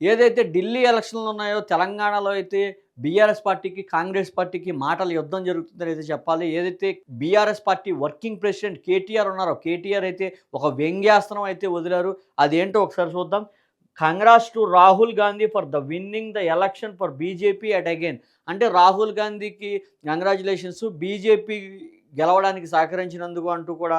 ఏదైతే ఢిల్లీ ఎలక్షన్లు ఉన్నాయో తెలంగాణలో అయితే బీఆర్ఎస్ పార్టీకి కాంగ్రెస్ పార్టీకి మాటల యుద్ధం జరుగుతుందని అయితే చెప్పాలి. ఏదైతే BRS party working president KTR ఉన్నారో కేటీఆర్ అయితే ఒక వ్యంగ్యాస్త్రం అయితే వదిలారు. అదేంటో ఒకసారి చూద్దాం. Congrats to Rahul Gandhi for the winning the election for BJP at again. అంటే రాహుల్ గాంధీకి కంగ్రాచులేషన్స్ బీజేపీ గెలవడానికి సహకరించినందుకు అంటూ కూడా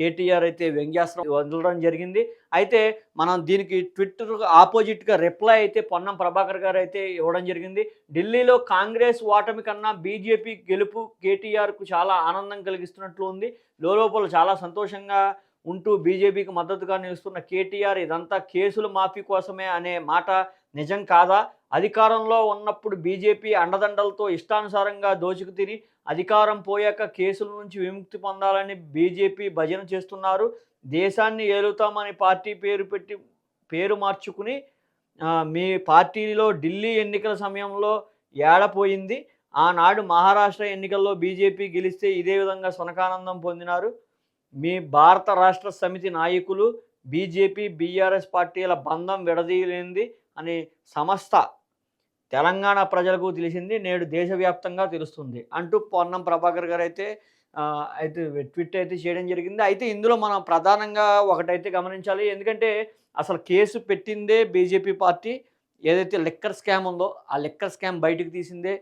కేటీఆర్ అయితే వ్యంగ్యాస్త్రం వదలడం జరిగింది. అయితే మనం దీనికి ట్విట్టర్ ఆపోజిట్గా రిప్లై అయితే పొన్నం ప్రభాకర్ గారు అయితే ఇవ్వడం జరిగింది. ఢిల్లీలో కాంగ్రెస్ ఓటమి కన్నా బీజేపీ గెలుపు కేటీఆర్కు చాలా ఆనందం కలిగిస్తున్నట్లు ఉంది. లోపల చాలా సంతోషంగా ఉంటూ బీజేపీకి మద్దతుగా నిలుస్తున్న కేటీఆర్ ఇదంతా కేసుల మాఫీ కోసమే అనే మాట నిజం కాదా? అధికారంలో ఉన్నప్పుడు బీజేపీ అండదండలతో ఇష్టానుసారంగా దోచుకు తిని అధికారం పోయాక కేసుల నుంచి విముక్తి పొందాలని బీజేపీ భజన చేస్తున్నారు. దేశాన్ని ఏలుతామని పార్టీ పేరు పెట్టి పేరు మార్చుకుని మీ పార్టీలో ఢిల్లీ ఎన్నికల సమయంలో ఏడపోయింది. ఆనాడు మహారాష్ట్ర ఎన్నికల్లో బీజేపీ గెలిస్తే ఇదే విధంగా సునకానందం పొందినారు. మీ భారత రాష్ట్ర సమితి నాయకులు బీజేపీ బీఆర్ఎస్ పార్టీల బంధం విడదీయలేనిది అని సమస్త తెలంగాణ ప్రజలకు తెలిసింది నేడు దేశవ్యాప్తంగా తెలుస్తుంది అంటూ పొన్నం ప్రభాకర్ గారు అయితే అయితే ట్వీట్ అయితే చేయడం జరిగింది. అయితే ఇందులో మనం ప్రధానంగా ఒకటైతే గమనించాలి ఎందుకంటే అసలు కేసు పెట్టిందే బీజేపీ పార్టీ. ఏదైతే లిక్కర్ స్కామ్ ఉందో ఆ లిక్కర్ స్కామ్ బయటకు తీసిందే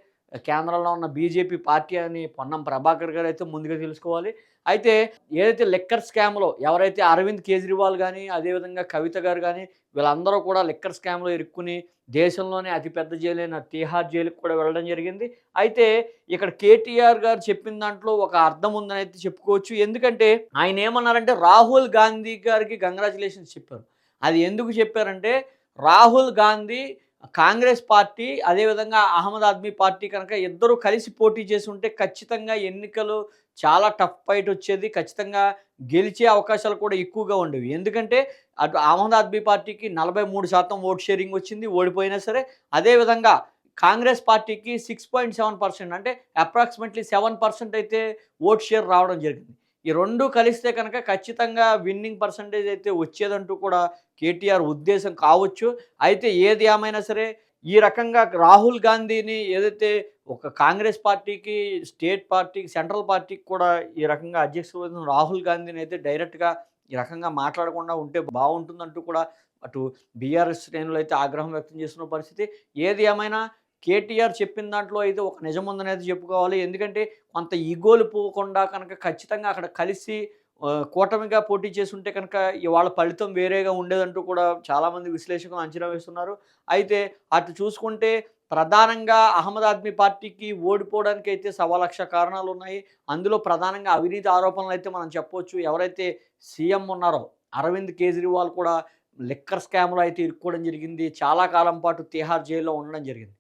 కేంద్రంలో ఉన్న బీజేపీ పార్టీ అని పొన్నం ప్రభాకర్ గారు అయితే ముందుగా తెలుసుకోవాలి. అయితే ఏదైతే లిక్కర్ స్కామ్లో ఎవరైతే అరవింద్ కేజ్రీవాల్ కానీ అదేవిధంగా కవిత గారు కానీ వీళ్ళందరూ కూడా లిక్కర్ స్కామ్లో ఇరుక్కుని దేశంలోనే అతిపెద్ద జైలైన తీహార్ జైలుకి కూడా వెళ్ళడం జరిగింది. అయితే ఇక్కడ కేటీఆర్ గారు చెప్పిన దాంట్లో ఒక అర్థం ఉందని అయితే చెప్పుకోవచ్చు. ఎందుకంటే ఆయన ఏమన్నారంటే రాహుల్ గాంధీ గారికి కంగ్రాచులేషన్స్ చెప్పారు. అది ఎందుకు చెప్పారంటే రాహుల్ గాంధీ కాంగ్రెస్ పార్టీ అదేవిధంగా అహ్మద్ ఆద్మీ పార్టీ కనుక ఇద్దరు కలిసి పోటీ చేసి ఉంటే ఖచ్చితంగా ఎన్నికలు చాలా టఫ్ ఫైట్ వచ్చేది. ఖచ్చితంగా గెలిచే అవకాశాలు కూడా ఎక్కువగా ఉండేవి. ఎందుకంటే అటు అహ్మద్ ఆద్మీ పార్టీకి నలభై మూడు శాతం ఓట్ షేరింగ్ వచ్చింది ఓడిపోయినా సరే. అదేవిధంగా Congress party six point seven percent అంటే అప్రాక్సిమేట్లీ సెవెన్ పర్సెంట్ అయితే ఓట్ షేర్ రావడం జరిగింది. ఈ రెండు కలిస్తే కనుక ఖచ్చితంగా విన్నింగ్ పర్సంటేజ్ అయితే వచ్చేదంటూ కూడా కేటీఆర్ ఉద్దేశం కావచ్చు. అయితే ఏది ఏమైనా సరే ఈ రకంగా రాహుల్ గాంధీని ఏదైతే ఒక కాంగ్రెస్ పార్టీకి స్టేట్ పార్టీకి సెంట్రల్ పార్టీకి కూడా ఈ రకంగా అధ్యక్షుడు రాహుల్ గాంధీని అయితే డైరెక్ట్గా ఈ రకంగా మాట్లాడకుండా ఉంటే బాగుంటుందంటూ కూడా అటు బీఆర్ఎస్ శ్రేణులు అయితే ఆగ్రహం వ్యక్తం చేస్తున్న పరిస్థితి. ఏది ఏమైనా కేటీఆర్ చెప్పిన దాంట్లో అయితే ఒక నిజం ఉందనేది చెప్పుకోవాలి. ఎందుకంటే కొంత ఈగోలు పోకుండా కనుక ఖచ్చితంగా అక్కడ కలిసి కూటమిగా పోటీ చేసి ఉంటే కనుక ఇవాళ ఫలితం వేరేగా ఉండేదంటూ కూడా చాలామంది విశ్లేషకులు అంచనా వేస్తున్నారు. అయితే అటు చూసుకుంటే ప్రధానంగా అహ్మద్ ఆద్మీ పార్టీకి ఓడిపోవడానికి అయితే సవా లక్ష కారణాలు ఉన్నాయి. అందులో ప్రధానంగా అవినీతి ఆరోపణలు అయితే మనం చెప్పవచ్చు. ఎవరైతే సీఎం ఉన్నారో అరవింద్ కేజ్రీవాల్ కూడా లిక్కర్ స్కామ్లో అయితే ఇరుక్కోవడం జరిగింది. చాలా కాలం పాటు తిహార్ జైల్లో ఉండడం జరిగింది.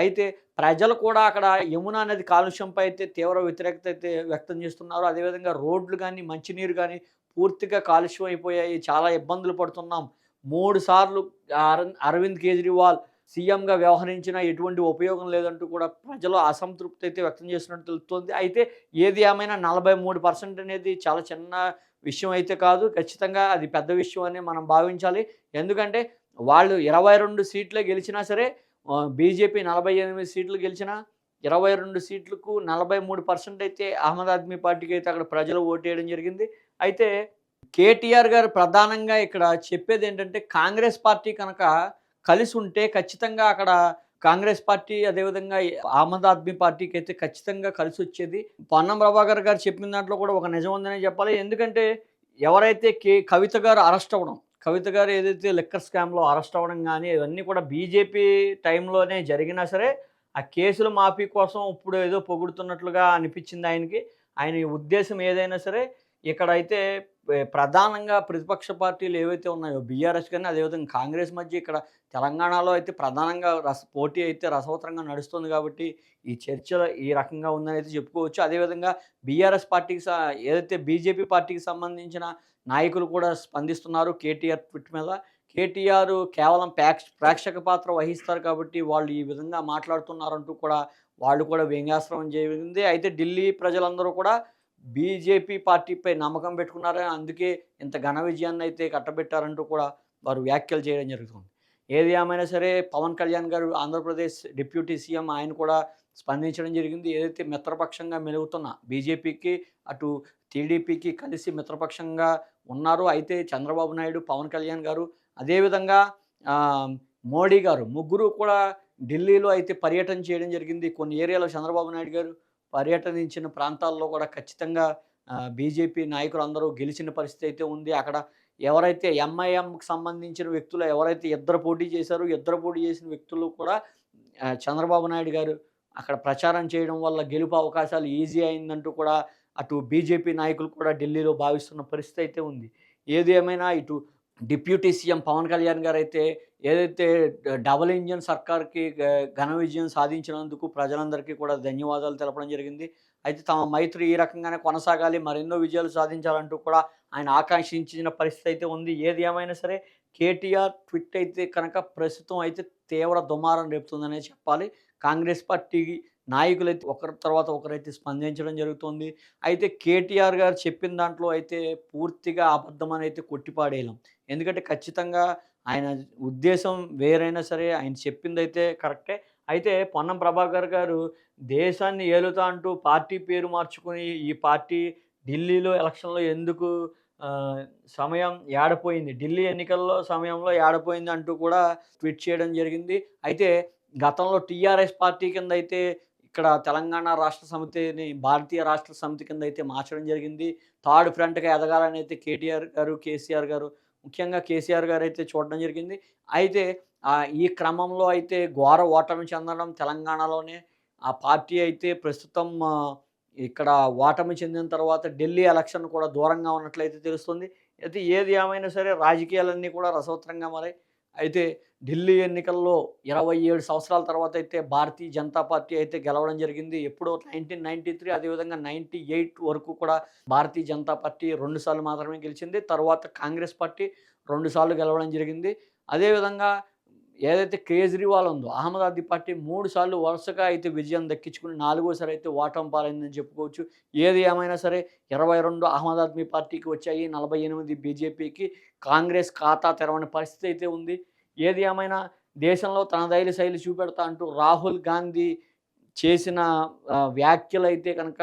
అయితే ప్రజలు కూడా అక్కడ యమునా నది కాలుష్యంపై అయితే తీవ్ర వ్యతిరేకత అయితే వ్యక్తం చేస్తున్నారు. అదేవిధంగా రోడ్లు కానీ మంచినీరు కానీ పూర్తిగా కాలుష్యం అయిపోయాయి. చాలా ఇబ్బందులు పడుతున్నాం. మూడు సార్లు అరవింద్ కేజ్రీవాల్ సీఎంగా వ్యవహరించిన ఎటువంటి ఉపయోగం లేదంటూ కూడా ప్రజలు అసంతృప్తి అయితే వ్యక్తం చేస్తున్నట్టు తెలుస్తుంది. అయితే ఏది ఏమైనా నలభై మూడు పర్సెంట్ అనేది చాలా చిన్న విషయం అయితే కాదు. ఖచ్చితంగా అది పెద్ద విషయం అని మనం భావించాలి. ఎందుకంటే వాళ్ళు ఇరవై రెండు సీట్లే గెలిచినా సరే బీజేపీ నలభై ఎనిమిది సీట్లు గెలిచినా ఇరవై రెండు సీట్లకు నలభై మూడు పర్సెంట్ అయితే అహ్మద్ ఆద్మీ పార్టీకి అయితే అక్కడ ప్రజలు ఓటేయడం జరిగింది. అయితే కేటీఆర్ గారు ప్రధానంగా ఇక్కడ చెప్పేది ఏంటంటే కాంగ్రెస్ పార్టీ కనుక కలిసి ఉంటే ఖచ్చితంగా అక్కడ కాంగ్రెస్ పార్టీ అదేవిధంగా ఈ అహ్మద్ ఆద్మీ పార్టీకి అయితే ఖచ్చితంగా కలిసి వచ్చేది. పొన్నం ప్రభాకర్ గారు చెప్పిన దాంట్లో కూడా ఒక నిజం ఉందనే చెప్పాలి. ఎందుకంటే ఎవరైతే కే కవిత గారు అరెస్ట్ అవ్వడం కవిత గారు ఏదైతే లిక్కర్ స్కామ్లో అరెస్ట్ అవ్వడం కానీ ఇవన్నీ కూడా బీజేపీ టైంలోనే జరిగినా సరే ఆ కేసుల మాఫీ కోసం ఇప్పుడు ఏదో పొగుడుతున్నట్లుగా అనిపించింది ఆయనకి. ఆయన ఉద్దేశం ఏదైనా సరే ఇక్కడైతే ప్రధానంగా ప్రతిపక్ష పార్టీలు ఏవైతే ఉన్నాయో బీఆర్ఎస్ కానీ అదేవిధంగా కాంగ్రెస్ మధ్య ఇక్కడ తెలంగాణలో అయితే ప్రధానంగా రస పోటీ అయితే రసవతరంగా నడుస్తుంది కాబట్టి ఈ చర్చ ఈ రకంగా ఉందని అయితే చెప్పుకోవచ్చు. అదేవిధంగా బీఆర్ఎస్ పార్టీకి స- ఏదైతే బీజేపీ పార్టీకి సంబంధించిన నాయకులు కూడా స్పందిస్తున్నారు కేటీఆర్ ట్విట్ మీద. కేటీఆర్ కేవలం ప్యాక్ష ప్రేక్షక పాత్ర వహిస్తారు కాబట్టి వాళ్ళు ఈ విధంగా మాట్లాడుతున్నారంటూ కూడా వాళ్ళు కూడా వ్యంగ్యాశ్రమం జరిగింది. అయితే ఢిల్లీ ప్రజలందరూ కూడా బీజేపీ పార్టీపై నమ్మకం పెట్టుకున్నారని అందుకే ఇంత ఘన విజయాన్ని అయితే కట్టబెట్టారంటూ కూడా వారు వ్యాఖ్యలు చేయడం జరుగుతుంది. ఏది ఏమైనా సరే పవన్ కళ్యాణ్ గారు ఆంధ్రప్రదేశ్ డిప్యూటీ సీఎం ఆయన కూడా స్పందించడం జరిగింది. ఏదైతే మిత్రపక్షంగా మెలుగుతున్న బీజేపీకి అటు టీడీపీకి కలిసి మిత్రపక్షంగా ఉన్నారు అయితే చంద్రబాబు నాయుడు పవన్ కళ్యాణ్ గారు అదేవిధంగా మోడీ గారు ముగ్గురు కూడా ఢిల్లీలో అయితే పర్యటన చేయడం జరిగింది. కొన్ని ఏరియాలో చంద్రబాబు నాయుడు గారు పర్యటనించిన ప్రాంతాల్లో కూడా ఖచ్చితంగా బీజేపీ నాయకులు అందరూ గెలిచిన పరిస్థితి అయితే ఉంది. అక్కడ ఎవరైతే ఎంఐఎంకి సంబంధించిన వ్యక్తులు ఎవరైతే ఇద్దరు పోటీ చేశారో ఇద్దరు పోటీ చేసిన వ్యక్తులు కూడా చంద్రబాబు నాయుడు గారు అక్కడ ప్రచారం చేయడం వల్ల గెలుపు అవకాశాలు ఈజీ అయిందంటూ కూడా అటు బీజేపీ నాయకులు కూడా ఢిల్లీలో భావిస్తున్న పరిస్థితి అయితే ఉంది. ఏది ఏమైనా ఇటు డిప్యూటీ సీఎం పవన్ కళ్యాణ్ గారు అయితే ఏదైతే డబుల్ ఇంజన్ సర్కార్కి ఘన విజయం సాధించినందుకు ప్రజలందరికీ కూడా ధన్యవాదాలు తెలపడం జరిగింది. అయితే తమ మైత్రి ఈ రకంగానే కొనసాగాలి మరెన్నో విజయాలు సాధించాలంటూ కూడా ఆయన ఆకాంక్షించిన పరిస్థితి అయితే ఉంది. ఏది ఏమైనా సరే కేటీఆర్ ట్విట్ అయితే కనుక ప్రస్తుతం అయితే తీవ్ర దుమారం రేపుతుందనే చెప్పాలి. కాంగ్రెస్ పార్టీ నాయకులైతే ఒకరి తర్వాత ఒకరైతే స్పందించడం జరుగుతుంది. అయితే కేటీఆర్ గారు చెప్పిన దాంట్లో అయితే పూర్తిగా అబద్ధమని అయితే కొట్టిపాడేయలేం ఎందుకంటే ఖచ్చితంగా ఆయన ఉద్దేశం వేరైనా సరే ఆయన చెప్పింది అయితే కరెక్టే. అయితే పొన్నం ప్రభాకర్ గారు దేశాన్ని ఏలుతా అంటూ పార్టీ పేరు మార్చుకుని ఈ పార్టీ ఢిల్లీలో ఎలక్షన్లో ఎందుకు సమయం ఏడపోయింది ఢిల్లీ ఎన్నికల్లో సమయంలో ఏడపోయింది అంటూ కూడా ట్వీట్ చేయడం జరిగింది. అయితే గతంలో టీఆర్ఎస్ పార్టీ కింద అయితే ఇక్కడ తెలంగాణ రాష్ట్ర సమితిని భారతీయ రాష్ట్ర సమితి కింద అయితే మార్చడం జరిగింది. థర్డ్ ఫ్రంట్గా ఎదగాలని అయితే కేటీఆర్ గారు కేసీఆర్ గారు ముఖ్యంగా కేసీఆర్ గారు అయితే చూడడం జరిగింది. అయితే ఈ క్రమంలో అయితే ఘోర ఓటమి చెందడం తెలంగాణలోనే. ఆ పార్టీ అయితే ప్రస్తుతం ఇక్కడ ఓటమి చెందిన తర్వాత ఢిల్లీ ఎలక్షన్ కూడా దూరంగా ఉన్నట్లయితే తెలుస్తుంది. అయితే ఏది ఏమైనా సరే రాజకీయాలన్నీ కూడా రసవత్రంగా మారాయి. అయితే ఢిల్లీ ఎన్నికల్లో ఇరవై ఏడు సంవత్సరాల తర్వాత అయితే భారతీయ జనతా పార్టీ అయితే గెలవడం జరిగింది. ఎప్పుడో నైన్టీన్ నైన్టీ త్రీ అదేవిధంగా నైంటీ ఎయిట్ వరకు కూడా భారతీయ జనతా పార్టీ రెండుసార్లు మాత్రమే గెలిచింది. తర్వాత కాంగ్రెస్ పార్టీ రెండుసార్లు గెలవడం జరిగింది. అదేవిధంగా ఏదైతే కేజ్రీవాల్ ఉందో అహ్మదాబాద్ పార్టీ మూడు సార్లు వరుసగా అయితే విజయం దక్కించుకుని నాలుగోసారి అయితే ఓటం పాలైందని చెప్పుకోవచ్చు. ఏది ఏమైనా సరే ఇరవై రెండు అహ్మద్ పార్టీకి వచ్చాయి నలభై ఎనిమిది బీజేపీకి కాంగ్రెస్ ఖాతా తెరవని పరిస్థితి అయితే ఉంది. ఏది ఏమైనా దేశంలో తన దైలు శైలి చూపెడతా అంటూ రాహుల్ గాంధీ చేసిన వ్యాఖ్యలు అయితే కనుక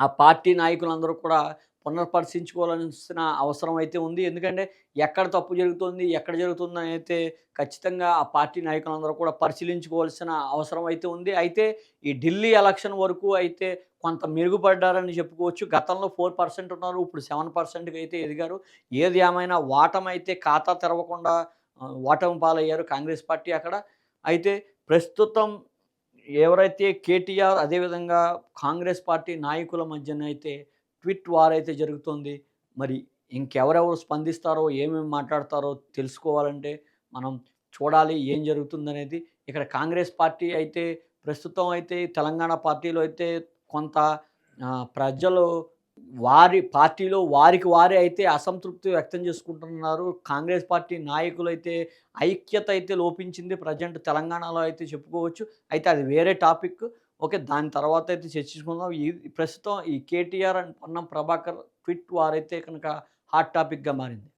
ఆ పార్టీ నాయకులందరూ కూడా పునర్పరిశీలించుకోవాల్సిన అవసరం అయితే ఉంది. ఎందుకంటే ఎక్కడ తప్పు జరుగుతుంది ఎక్కడ జరుగుతుందని అయితే ఖచ్చితంగా ఆ పార్టీ నాయకులందరూ కూడా పరిశీలించుకోవాల్సిన అవసరం అయితే ఉంది. అయితే ఈ ఢిల్లీ ఎలక్షన్ వరకు అయితే కొంత మెరుగుపడ్డారని చెప్పుకోవచ్చు. గతంలో ఫోర్ పర్సెంట్ ఉన్నారు ఇప్పుడు సెవెన్ పర్సెంట్కి అయితే ఎదిగారు. ఏది ఏమైనా వాటం అయితే ఖాతా తెరవకుండా వాటం ఓటమి పాలయ్యారు కాంగ్రెస్ పార్టీ అక్కడ. అయితే ప్రస్తుతం ఎవరైతే కేటీఆర్ అదేవిధంగా కాంగ్రెస్ పార్టీ నాయకుల మధ్యన అయితే ట్విట్ వార్ అయితే జరుగుతుంది. మరి ఇంకెవరెవరు స్పందిస్తారో ఏమేమి మాట్లాడతారో తెలుసుకోవాలంటే మనం చూడాలి ఏం జరుగుతుందనేది. ఇక్కడ కాంగ్రెస్ పార్టీ అయితే ప్రస్తుతం అయితే తెలంగాణ పార్టీలో అయితే కొంత ప్రజలు వారి పార్టీలో వారికి వారే అయితే అసంతృప్తి వ్యక్తం చేసుకుంటున్నారు. కాంగ్రెస్ పార్టీ నాయకులు అయితే ఐక్యత అయితే లోపించింది ప్రజెంట్ తెలంగాణలో అయితే చెప్పుకోవచ్చు. అయితే అది వేరే టాపిక్. ఓకే దాని తర్వాత అయితే చర్చించుకుందాం. ఈ ప్రస్తుతం ఈ KTR and Ponnam Prabhakar tweet వారైతే కనుక హాట్ టాపిక్గా మారింది.